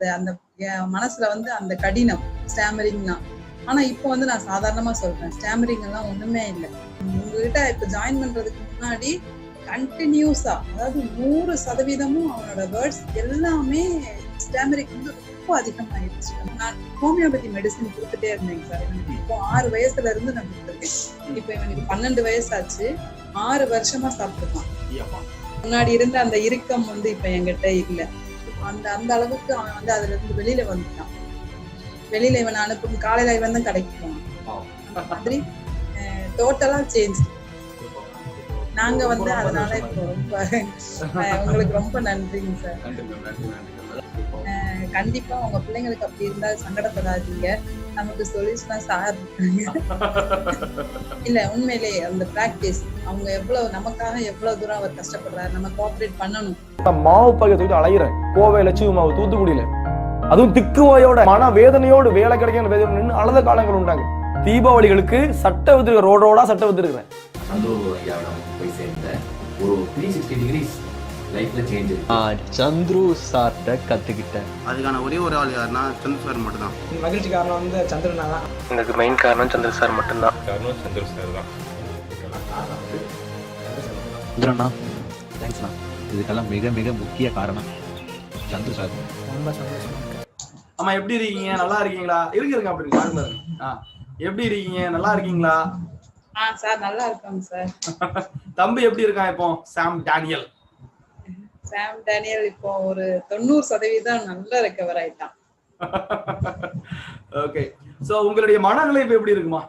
அந்த அந்த என் மனசுல வந்து அந்த கடினம் ஸ்டாமரிங்னா ஆனா இப்போ வந்து நான் சாதாரணமா சொல்றேன் ஸ்டாமரிங் எல்லாம் ஒண்ணுமே இல்லை. உங்ககிட்ட இப்ப ஜாயின் பண்றதுக்கு முன்னாடி கண்டினியூஸா அதாவது நூறு சதவீதமும் அவனோட வேர்ட்ஸ் எல்லாமே ஸ்டாமரிக் வந்து ரொம்ப அதிகமாயிருச்சு நான் ஹோமியோபதி மெடிசன் கொடுத்துட்டே இருந்தேங்க சார் எனக்கு இப்போ ஆறு வயசுல இருந்து நான் கொடுத்துருக்கேன். இப்போ இவனுக்கு பன்னெண்டு வயசாச்சு. ஆறு வருஷமா சாப்பிட்டுருக்கான் முன்னாடி இருந்த அந்த இறுக்கம் வந்து இப்ப என்கிட்ட இல்ல. அந்த அந்த அளவுக்கு அவன் வந்து அதுல இருந்து வெளியில வந்துட்டான். வெளியில இவன் அனுப்பும் காலையில இவன் தான் கடைக்கு போவான் அந்த மாதிரி டோட்டலா சேஞ்ச் நாங்க வந்து அதனால இப்போ ரொம்ப உங்களுக்கு ரொம்ப நன்றிங்க சார். கண்டிப்பா உங்க பிள்ளைங்களுக்கு அப்படி இருந்தா சங்கடப்படாதீங்க. நமக்கு சொல்யூஷனா சார். இல்ல உண்மையிலேயே அந்த பிராக்டிஸ் அவங்க எவ்வளவு நமக்காக எவ்வளவு தூரம் அவர் கஷ்டப்படுறாரு நம்ம கோஆபரேட் பண்ணணும். மாவு பாக்கெட் தூக்கிட்டு அலையிறேன். கோவை லட்சுமி மாவு தூத்துக்குடியில. அதுவும் திக்குவாயோட மன வேதனையோடு வேலை கிடைக்கிற வேதனை நின்று அழுத காலங்கள் உண்டாங்க. தீபாவளிகளுக்கு சட்டை வித்துருக்க ரோடு ரோடா சட்டை வித்துருக்கிறேன் சந்தூர் ஐயாவிடம் போய் சேர்ந்த ஒரு த்ரீ சிக்ஸ்டி டிகிரிஸ் லைஃப்ல சேஞ்ச் சந்துரு சார்கிட்ட கற்றுக்கிட்டேன் அதுக்கான ஒரே ஒரு ஆள் யாருன்னா சந்திர சார் மட்டும்தான். மகிழ்ச்சி காரணம் வந்து சந்திரனா தான். எனக்கு மெயின் காரணம் சந்திர சார் மட்டும்தான். காரணம் சந்திர சார் தான். சந்திரண்ணா தேங்க்ஸ்ண்ணா இதுக்கெல்லாம் மிக மிக முக்கிய காரணம் சந்திர சார் ரொம்ப சந்தோஷமா அம்மா எப்படி இருக்கீங்க? நல்லா இருக்கீங்களா? இருங்க இருங்க அப்படி பாருங்க எப்படி இருக்கீங்க? நல்லா இருக்கீங்களா? சார் நல்லா இருக்காங்க சார் தம்பி எப்படி இருக்கான் இப்போ? சாம் டேனியல். சாம் டேனியல் இப்போ ஒரு தொண்ணூறு சதவீதம் நல்லா ரெக்கவர் ஆயிட்டான். ஓகே சோ உங்களுடைய மனநிலை இப்ப எப்படி இருக்குமா?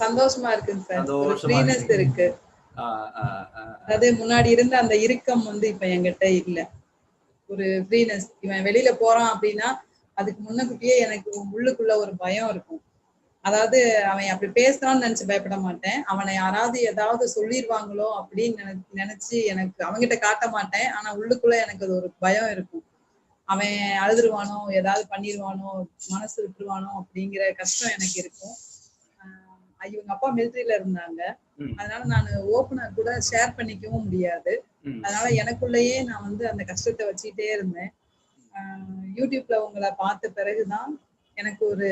சந்தோஷமா இருக்குங்க சார் ஃப்ரீனஸ் இருக்கு. அதாவது முன்னாடி இருந்த அந்த இறுக்கம் வந்து இப்ப என்கிட்ட இல்ல. ஒரு ஃப்ரீனஸ் இவன் வெளியில போறான் அப்படின்னா அதுக்கு முன்னக்கூட்டியே எனக்கு உள்ளுக்குள்ள ஒரு பயம் இருக்கும். அதாவது அவன் அப்படி பேசுறான்னு நினைச்சு பயப்பட மாட்டேன். அவனை யாராவது ஏதாவது சொல்லிடுவாங்களோ அப்படின்னு நினை- நினைச்சு எனக்கு அவன்கிட்ட காட்ட மாட்டேன். ஆனா உள்ளுக்குள்ள எனக்கு அது ஒரு பயம் இருக்கும். அவன் அழுதுருவானோ ஏதாவது பண்ணிடுவானோ மனசு விட்டுருவானோ அப்படிங்கிற கஷ்டம் எனக்கு இருக்கும். இவங்க அப்பா மிலிட்டரியில இருந்தாங்க. அதனால நான் ஓப்பனா கூட ஷேர் பண்ணிக்கவும் முடியாது. அதனால எனக்குள்ளேயே நான் வந்து அந்த கஷ்டத்தை வச்சுக்கிட்டே இருந்தேன். யூடியூப்ல உங்களை பார்த்த பிறகுதான் எனக்கு ஒரு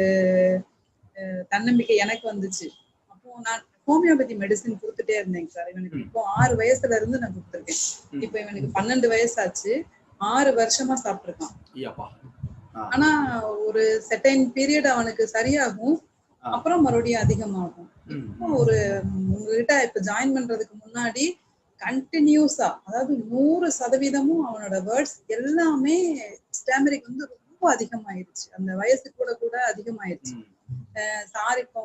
தன்னம்பிக்கை எனக்கு வந்துச்சு. அப்போ நான் ஹோமியோபதி மெடிசின் கொடுத்துட்டே இருந்தேங்க சார். இவனுக்கு. இப்போ ஆறு வயசுல இருந்து நான் கொடுத்துருக்கேன். இப்போ இவனுக்கு பன்னெண்டு வயசாச்சு. ஆறு வருஷமா சாப்பிட்டுருக்கான். ஆனா ஒரு செட்டைன் பீரியட் அவனுக்கு சரியாகும். அப்புறம் மறுபடியும் அதிகமாகும். இப்போ ஒரு உங்ககிட்ட இப்ப ஜாயின் பண்றதுக்கு முன்னாடி கண்டினியூஸா அதாவது நூறு சதவீதமும் அவனோட வேர்ட்ஸ் எல்லாமே ஸ்டாமரிக் வந்து ரொம்ப அதிகமாயிருச்சு. அந்த வயசு கூட கூட அதிகமாயிருச்சு. சார் இப்போ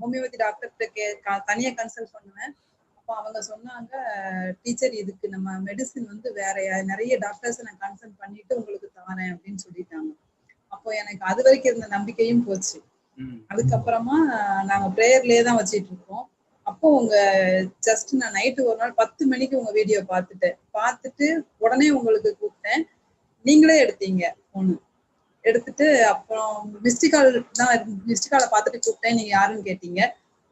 ஹோமியோபதி டாக்டர்கிட்ட கே தனியா கன்சல்ட் பண்ணுவேன். அப்போ அவங்க சொன்னாங்க டீச்சர் இதுக்கு நம்ம மெடிசின் வந்து வேற நிறைய டாக்டர்ஸ் நான் கன்சல்ட் பண்ணிட்டு உங்களுக்கு தரேன் அப்படின்னு சொல்லிட்டாங்க. அப்போ எனக்கு அது வரைக்கும் இருந்த நம்பிக்கையும் போச்சு. அதுக்கப்புறமா நாங்க ப்ரேயர்லயே தான் வச்சிட்டு இருக்கோம். அப்போ உங்க ஜஸ்ட் நான் நைட்டு ஒரு நாள் பத்து மணிக்கு உங்க வீடியோ பார்த்துட்டேன். பார்த்துட்டு உடனே உங்களுக்கு கூப்பிட்டேன். நீங்களே எடுத்தீங்க ஒண்ணு எடுத்துட்டு அப்புறம் மிஸ்டு கால் தான் மிஸ்டு காலை பார்த்துட்டு கூப்பிட்டேன். நீங்க யாருன்னு கேட்டீங்க.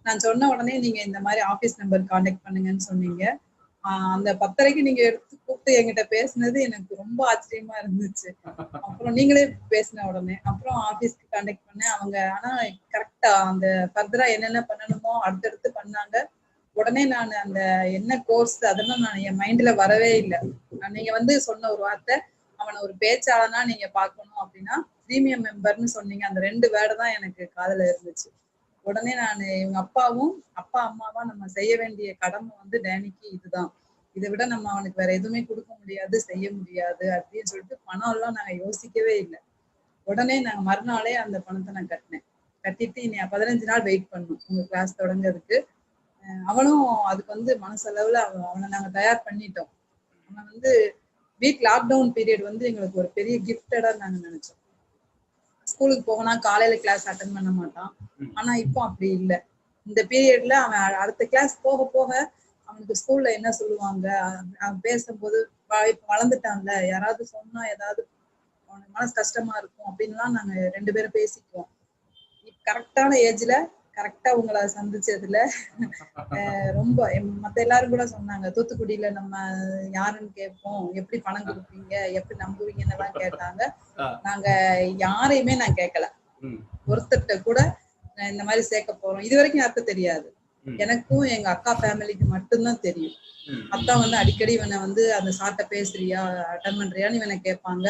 நான் சொன்ன உடனே நீங்க இந்த மாதிரி ஆபீஸ் நம்பர் காண்டாக்ட் பண்ணுங்கன்னு சொன்னீங்க. அந்த பத்தரைக்கு நீங்க எடுத்து கூப்பிட்டு என்கிட்ட பேசுனது எனக்கு ரொம்ப ஆச்சரியமா இருந்துச்சு. அப்புறம் நீங்களே பேசின உடனே அப்புறம் ஆபீஸ்க்கு காண்டாக்ட் பண்ணேன். அவங்க ஆனா கரெக்டா அந்த ஃபர்தரா என்னென்ன பண்ணணுமோ அடுத்தடுத்து பண்ணாங்க. உடனே நான் அந்த என்ன கோர்ஸ் அதெல்லாம் நான் என் மைண்ட்ல வரவே இல்லை. நீங்க வந்து சொன்ன ஒரு வார்த்தை அவனை ஒரு பேச்சாளனா நீங்க பார்க்கணும் அப்படின்னா பிரீமியம் மெம்பர்னு சொன்னீங்க. அந்த ரெண்டு வேர்டு தான் எனக்கு காதல இருந்துச்சு. உடனே நான் இவங்க அப்பாவும் அப்பா அம்மாவா நம்ம செய்ய வேண்டிய கடமை வந்து டேனிக்கு இதுதான். இதை விட நம்ம அவனுக்கு வேற எதுவுமே கொடுக்க முடியாது செய்ய முடியாது அப்படின்னு சொல்லிட்டு பணம் எல்லாம் நாங்க யோசிக்கவே இல்லை. உடனே நாங்க மறுநாளே அந்த பணத்தை நான் கட்டினேன். கட்டிட்டு இனி பதினஞ்சு நாள் வெயிட் பண்ணும் உங்க கிளாஸ் தொடங்குறதுக்கு. அவனும் அதுக்கு வந்து மனசளவுல அவனை நாங்க தயார் பண்ணிட்டோம். அவன் வந்து வீக் லாக்டவுன் பீரியட் வந்து எங்களுக்கு ஒரு பெரிய கிஃப்டடா நாங்க நினைச்சோம். ஸ்கூலுக்கு போகனா காலையில கிளாஸ் அட்டன் பண்ண மாட்டான். ஆனா இப்போ அப்படி இல்லை. இந்த பீரியட்ல அவன் அடுத்த கிளாஸ் போக போக அவனுக்கு ஸ்கூல்ல என்ன சொல்லுவாங்க? அவன் பேசும்போது இப்ப வளர்ந்துட்டான்ல யாராவது சொன்னா ஏதாவது அவனுக்கு மனசு கஷ்டமா இருக்கும் அப்படின்லாம் நாங்க ரெண்டு பேரும் பேசிக்குவோம். கரெக்டான ஏஜ்ல கரெக்டா உங்களை சந்திச்சதுல. ரொம்ப மத்த எல்லாரும் கூட சொன்னாங்க தூத்துக்குடியில நம்ம யாருன்னு கேட்போம். எப்படி பணம் கொடுப்பீங்க? எப்படி நம்புவீங்கன்னு எல்லாம் கேட்டாங்க. நாங்க யாரையுமே நான் கேட்கல. ஒருத்தர்கிட்ட கூட இந்த மாதிரி சேர்க்க போறோம். இது வரைக்கும் யாருக்கும் தெரியாது. எனக்கும் எங்க அக்கா ஃபேமிலிக்கு மட்டும்தான் தெரியும். அக்கா வந்து அடிக்கடி இவனை வந்து அந்த சார்ட்ட பேசுறியா அட்டன் பண்றியான்னு இவனை கேட்பாங்க.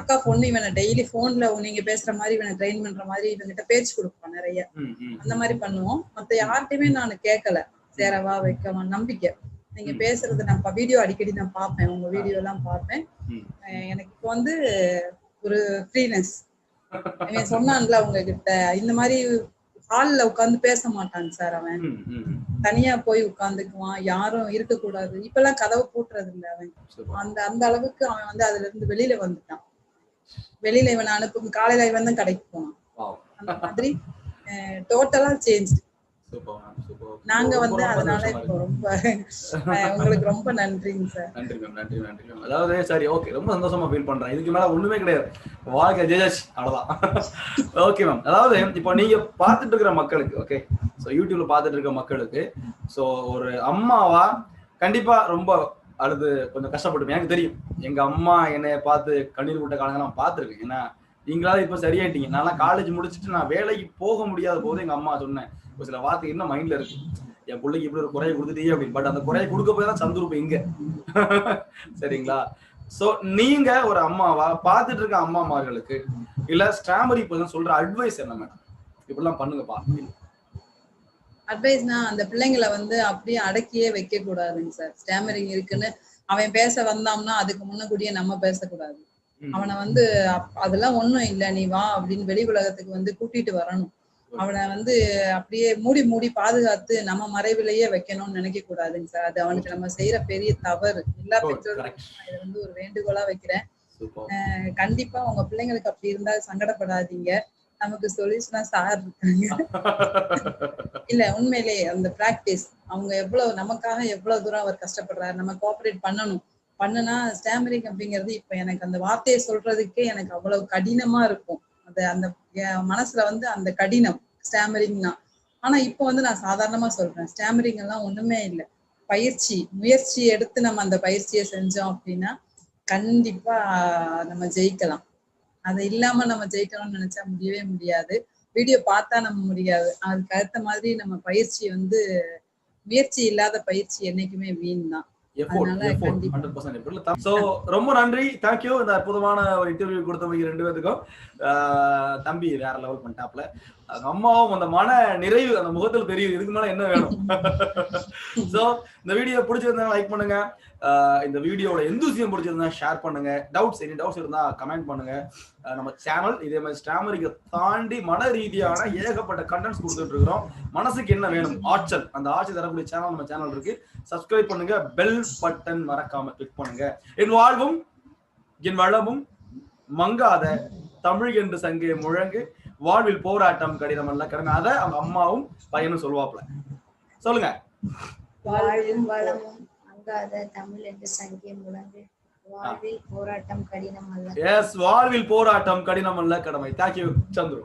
அக்கா பொண்ணு இவனை டெய்லி போன்ல நீங்க பேசுற மாதிரி இவனை ட்ரெயின் பண்ற மாதிரி இவன்கிட்ட பேச்சு கொடுப்பான் நிறைய. அந்த மாதிரி பண்ணுவோம். மத்த யார்கிட்டயுமே நான் கேட்கல. சேரவா வைக்கவா நம்பிக்கை. நீங்க. பேசுறது நான் வீடியோ அடிக்கடி நான் பார்ப்பேன். உங்க வீடியோ எல்லாம் பார்ப்பேன். எனக்கு இப்போ வந்து ஒரு ஃப்ரீனஸ் சொன்னான்ல உங்ககிட்ட இந்த மாதிரி ஹால்ல உட்கார்ந்து பேச மாட்டான் சார் அவன். தனியா போய் உட்கார்ந்துக்குவான். யாரும் இருக்க கூடாது இப்பெல்லாம் கதவை பூட்டுறது இல்ல அவன். அந்த அந்த அளவுக்கு அவன் வந்து அதுல இருந்து வெளியில வந்துட்டான். வெளியில இவனை அனுப்பும் காலையில இவன் தான் கடைக்கு போனான். அந்த மாதிரி டோட்டலா சேஞ்ச் நாங்க வந்து அதனால இப்போ. ரொம்ப உங்களுக்கு ரொம்ப நன்றிங்க சார் நன்றி மேம் நன்றி நன்றி மேம் அதாவது சரி ஓகே ரொம்ப சந்தோஷமா ஃபீல் பண்றேன். இதுக்கு மேல ஒண்ணுமே கிடையாது. வாழ்க்கை ஜெயஜாச்சு அவ்வளவுதான். ஓகே மேம் அதாவது இப்போ நீங்க பார்த்துட்டு இருக்கிற மக்களுக்கு ஓகே ஸோ யூடியூப்ல பார்த்துட்டு இருக்க மக்களுக்கு ஸோ ஒரு அம்மாவா கண்டிப்பா ரொம்ப அழுது கொஞ்சம் கஷ்டப்பட்டு எனக்கு தெரியும். எங்க அம்மா என்னைய பார்த்து கண்ணீர் விட்ட காலங்கள் நான் பார்த்துருக்கேன் ஏன்னா நீங்களாவது இப்போ சரியாயிட்டீங்க. நான் காலேஜ் முடிச்சுட்டு நான் வேலைக்கு போக முடியாத போது எங்க அம்மா சொன்னேன். ஒரு சில வார்த்தை இன்னும் மைண்ட்ல இருக்கு? என் பிள்ளைக்கு இப்படி ஒரு குறையை கொடுத்துட்டே அப்படின்னு. பட் அந்த குறையை கொடுக்க போய் தான் சந்துருப்பு இங்க. சரிங்களா? சோ நீங்க ஒரு அம்மாவா? பார்த்துட்டு இருக்க அம்மாமார்களுக்கு இல்ல ஸ்டாமரி பர்சன் சொல்ற அட்வைஸ் என்ன மேடம் இப்படிலாம் பண்ணுங்கப்பா. அட்வைஸ்னா அந்த பிள்ளைங்களை வந்து அப்படியே அடக்கியே வைக்க கூடாதுங்க சார். ஸ்டாமரிங் இருக்குன்னு அவன் பேச வந்தான்னா அதுக்கு முன்னக்கூடியே நம்ம பேசக்கூடாது. அவனை வந்து அதெல்லாம் ஒண்ணும் இல்ல நீ வா அப்படின்னு வெளி உலகத்துக்கு வந்து கூட்டிட்டு வரணும். அவனை வந்து அப்படியே மூடி மூடி பாதுகாத்து நம்ம மறைவிலேயே வைக்கணும்னு நினைக்க கூடாதுங்க சார். அது அவனுக்கு நம்ம செய்யற பெரிய தவறு. எல்லா. இதை வந்து ஒரு வேண்டுகோளா வைக்கிறேன். கண்டிப்பா உங்க பிள்ளைங்களுக்கு அப்படி இருந்தா சங்கடப்படாதீங்க. நமக்கு சொல்யூஷனா சார் இருக்காங்க. இல்ல உண்மையிலே அந்த பிராக்டிஸ் அவங்க எவ்வளவு நமக்காக எவ்வளவு தூரம் அவர் கஷ்டப்படுறாரு. நம்ம கோஆபரேட் பண்ணணும். பண்ணுனா ஸ்டாமரிங் அப்படிங்கிறது இப்ப எனக்கு அந்த வார்த்தையை சொல்றதுக்கே எனக்கு அவ்வளவு கடினமா இருக்கும். அது அந்த மனசுல வந்து அந்த கடினம் ஸ்டாமரிங்னா ஆனா இப்போ வந்து நான் சாதாரணமா சொல்றேன். ஸ்டாமரிங் எல்லாம் ஒண்ணுமே இல்லை. பயிற்சி முயற்சி எடுத்து நம்ம அந்த பயிற்சியை செஞ்சோம் அப்படின்னா கண்டிப்பா நம்ம ஜெயிக்கலாம். அதை இல்லாம நம்ம ஜெயிக்கணும்னு நினைச்சா முடியவே முடியாது. வீடியோ பார்த்தா நம்ம முடியாது. அதுக்கு அடுத்த மாதிரி நம்ம பயிற்சி வந்து முயற்சி இல்லாத பயிற்சி என்னைக்குமே வீண் தான். ரொம்ப நன்றி. தேங்க்யூ இந்த அற்புதமான ஒரு இன்டர்வியூ கொடுத்தவங்க ரெண்டு பேத்துக்கும். ஆஹ் தம்பி வேற லெவல் பண்ணிட்டாப்ல அம்மாவும் அந்த மன நிறைவு அந்த முகத்தில் தெரியுது. இதுக்கு மேல என்ன வேணும்? ஸோ இந்த வீடியோ பிடிச்சிருந்தா லைக் பண்ணுங்க. இந்த வீடியோட எந்தூசியம் பிடிச்சிருந்தா ஷேர் பண்ணுங்க. டவுட்ஸ் எனி டவுட்ஸ் இருந்தா கமெண்ட் பண்ணுங்க. நம்ம சேனல் இதே மாதிரி ஸ்டாமரிக்கை தாண்டி மன ரீதியான ஏகப்பட்ட கண்டென்ட்ஸ் கொடுத்துட்டு இருக்கிறோம். மனசுக்கு என்ன வேணும்? ஆற்றல். அந்த ஆற்றல் தரக்கூடிய சேனல் நம்ம சேனல் இருக்கு. சப்ஸ்கிரைப் பண்ணுங்க. பெல் பட்டன் மறக்காம கிளிக் பண்ணுங்க. என் வாழ்வும் என் வளமும் மங்காத தமிழ் என்று சங்கே முழங்கு. வாழ்வில் போராட்டம் கடிதம் அல்ல கடமை. அதை அவங்க அம்மாவும் பையனும் சொல்லுவாப்ல சொல்லுங்க. வாழ்வும் வளமும் தமிழ் என்று சங்கே முழங்கு வாழ்வில் போராட்டம் கடினம் அல்ல. எஸ் வாழ்வில் போராட்டம் கடினம் அல்ல கடமை. Thank you Chandru.